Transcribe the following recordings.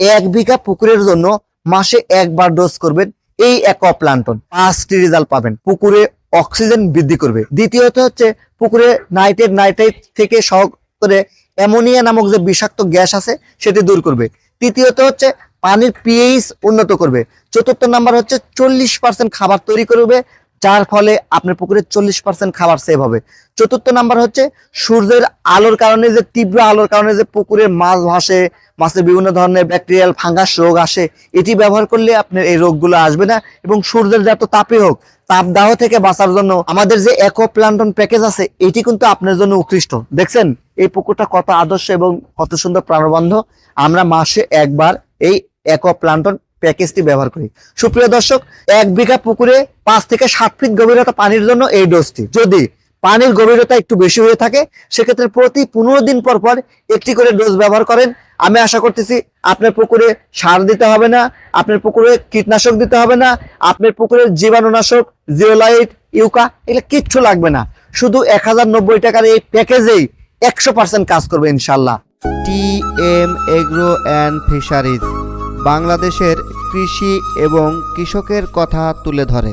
এক বিঘা পুকুরের জন্য মাসে একবার ডোজ করবেন এই এক অ্যাকোপ্লান্টন পাঁচটি রেজাল্ট পাবেন। পুকুরে অক্সিজেন বৃদ্ধি করবে। দ্বিতীয়ত হচ্ছে পুকুরে নাইট্রেট নাইট্রেট থেকে সহ করে অ্যামোনিয়া নামক যে বিষাক্ত গ্যাস আছে, সেটি দূর করবে। তৃতীয়ত হচ্ছে পানির পিএইচ উন্নত করবে। চতুর্থ নাম্বার হচ্ছে চল্লিশ পার্সেন্ট খাবার তৈরি করবে। যার ফলে আপনার পুকুরে চল্লিশ পার্সেন্ট খাবার সেভ হবে। চতুর্থ নাম্বার হচ্ছে, সূর্যের আলোর কারণে যে তীব্র আলোর কারণে যে পুকুরে মাছ ভাসে, মাছের বিভিন্ন ধরনের ব্যাকটেরিয়াল ফাঙ্গাস রোগ আসে, এটি ব্যবহার করলে আপনার এই রোগগুলো আসবে না এবং সূর্যের যত তাপই হোক, তাপদাহ থেকে বাঁচার জন্য আমাদের যে একো প্লান্টন প্যাকেজ আছে, এটি কিন্তু আপনার জন্য উৎকৃষ্ট। দেখছেন, এই পুকুরটা কত আদর্শ এবং কত সুন্দর প্রাণবন্ধ। আমরা মাসে একবার এই একো প্লান্টন প্যাকেজটি ব্যবহার করি। সুপ্রিয় দর্শক, এক বিঘা পুকুরে পাঁচ থেকে সাত ফিট গভীরতা পানির জন্য এই ডোজটি যদি পানির গভীরতা একটু বেশি হয়ে থাকে, সেক্ষেত্রে প্রতি পনেরো দিন পর পর একটি করে ডোজ ব্যবহার করেন। আমি আশা করতেছি আপনার পুকুরে সার দিতে হবে না, আপনার পুকুরে কীটনাশক দিতে হবে না, আপনার পুকুরের জীবাণুনাশক, জিওলাইট, ইউকা, এগুলো কিচ্ছু লাগবে না। শুধু এক হাজার নব্বই টাকার এই প্যাকেজেই একশো পার্সেন্ট কাজ করবে ইনশাল্লাহ। T M agro and fisheries. বাংলাদেশের কৃষি এবং কৃষকের কথা তুলে ধরে।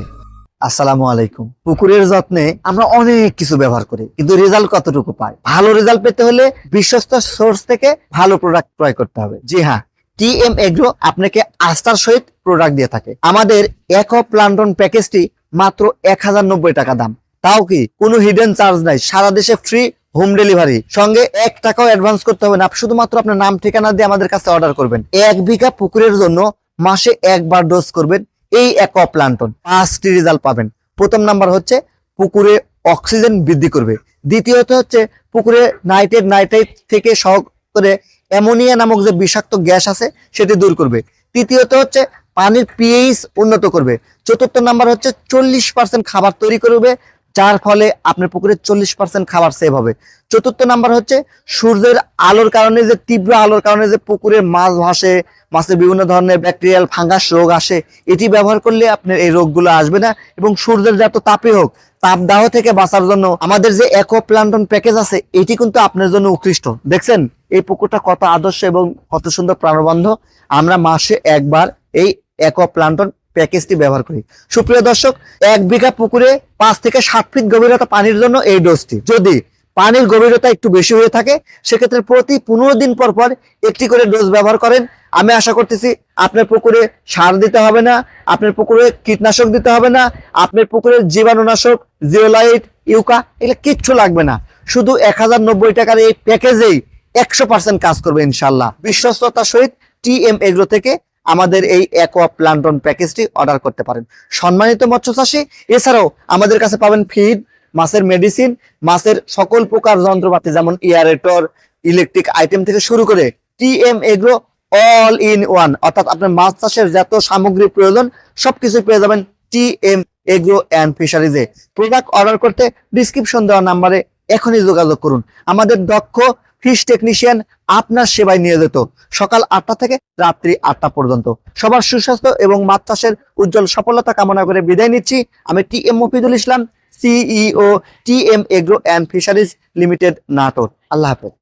আসসালামু আলাইকুম। পুকুরের যত্নে আমরা অনেক কিছু ব্যবহার করি, কিন্তু রেজাল্ট কতটুকু পাই? ভালো রেজাল্ট পেতে হলে বিশ্বস্ত সোর্স থেকে ভালো প্রোডাক্ট ক্রয় করতে হবে। জি হ্যাঁ টিএম এগ্রো আপনাকে আস্থার সহিত প্রোডাক্ট দিয়ে থাকে। আমাদের একো প্লান্টন প্যাকেজটি মাত্র এক হাজার নব্বই টাকা দাম। তাও কি কোনো হিডেন চার্জ নাই, সারা দেশে ফ্রি হোম ডেলিভারি। সঙ্গে এক টাকাও অ্যাডভান্স করতে হবে না। শুধুমাত্র আপনার নাম, ঠিকানা দিয়ে আমাদের কাছে অর্ডার করবেন। এক বিঘা পুকুরের জন্য মাসে একবার ডোজ করবেন। এই একো প্লান্টন পাঁচটি রেজাল্ট পাবেন। প্রথম নাম্বার হচ্ছে, পুকুরে অক্সিজেন বৃদ্ধি করবে। দ্বিতীয়ত হচ্ছে, পুকুরে নাইট্রেট নাইট্রেট থেকে সহ করে অ্যামোনিয়া নামক যে বিষাক্ত গ্যাস আছে, সেটি দূর করবে। তৃতীয়ত হচ্ছে, পানির পিএইচ উন্নত করবে। চতুর্থ নাম্বার হচ্ছে, চল্লিশ পার্সেন্ট খাবার তৈরি করবে। যার ফলে আপনার পুকুরে চল্লিশ পার্সেন্ট খাবার সেভ হবে। চতুর্থ নাম্বার হচ্ছে, সূর্যের আলোর কারণে যে তীব্র আলোর কারণে যে পুকুরে মাছ ভাসে, মাছের বিভিন্ন ধরনের ব্যাকটেরিয়াল ফাঙ্গাস রোগ আসে, এটি ব্যবহার করলে আপনার এই রোগগুলো আসবে না এবং সূর্যের যত তাপে হোক তাপদাহ থেকে বাঁচার জন্য আমাদের যে একো প্লান্টন প্যাকেজ আছে, এটি কিন্তু আপনার জন্য উৎকৃষ্ট। দেখছেন, এই পুকুরটা কত আদর্শ এবং কত সুন্দর প্রাণবন্ধ। আমরা মাসে একবার এই একো প্লান্টন প্যাকেজটি ব্যবহার করি। সুপ্রিয় দর্শক, এক বিঘা পুকুরে পাঁচ থেকে সাত ফিট গভীরতা পানির জন্য এই ডোজটি। যদি পানির গভীরতা একটু বেশি হয়ে থাকে, সেক্ষেত্রে প্রতি পনেরো দিন পর পর একটি করে ডোজ ব্যবহার করেন। আমি আশা করতেছি আপনার পুকুরে সার দিতে হবে না, আপনার পুকুরে কীটনাশক দিতে হবে না, আপনার পুকুরের জীবাণুনাশক, জিওলাইট, ইউকা, এগুলো কিচ্ছু লাগবে না। শুধু এক হাজার নব্বই টাকার এই প্যাকেজেই একশো পার্সেন্ট কাজ করবে ইনশাল্লাহ। বিশ্বস্ততার সহিত টি এম এগ্রো থেকে আমাদের এই অ্যাকোয়া প্লান্টন প্যাকেজটি অর্ডার করতে পারেন। সম্মানিত মৎস্য চাষী এছাড়াও আমাদের কাছে পাবেন ফিড মাছের মেডিসিন মাছের সকল প্রকার যন্ত্রপাতি, যেমন ইয়ারেটর ইলেকট্রিক আইটেম থেকে শুরু করে T M agro all in one অর্থাৎ আপনার মাছ চাষের যত সামগ্রী প্রয়োজন, সবকিছু পেয়ে যাবেন টি এম এগ্রো অ্যান্ড ফিশারিজে প্রোডাক্ট অর্ডার করতে ডিসক্রিপশন দেওয়া নাম্বারে এখনই যোগাযোগ করুন। আমাদের দক্ষ ফিশ টেকনিশিয়ান আপনার সেবায় নিয়োজিত। সকাল আটটা থেকে রাত্রি আটটা পর্যন্ত। সবার সুস্বাস্থ্য এবং মাছ চাষের উজ্জ্বল সফলতা কামনা করে বিদায় নিচ্ছি। আমি T M Mofidul Islam CEO T M agro and fisheries limited Natore. Allah হাফেজ।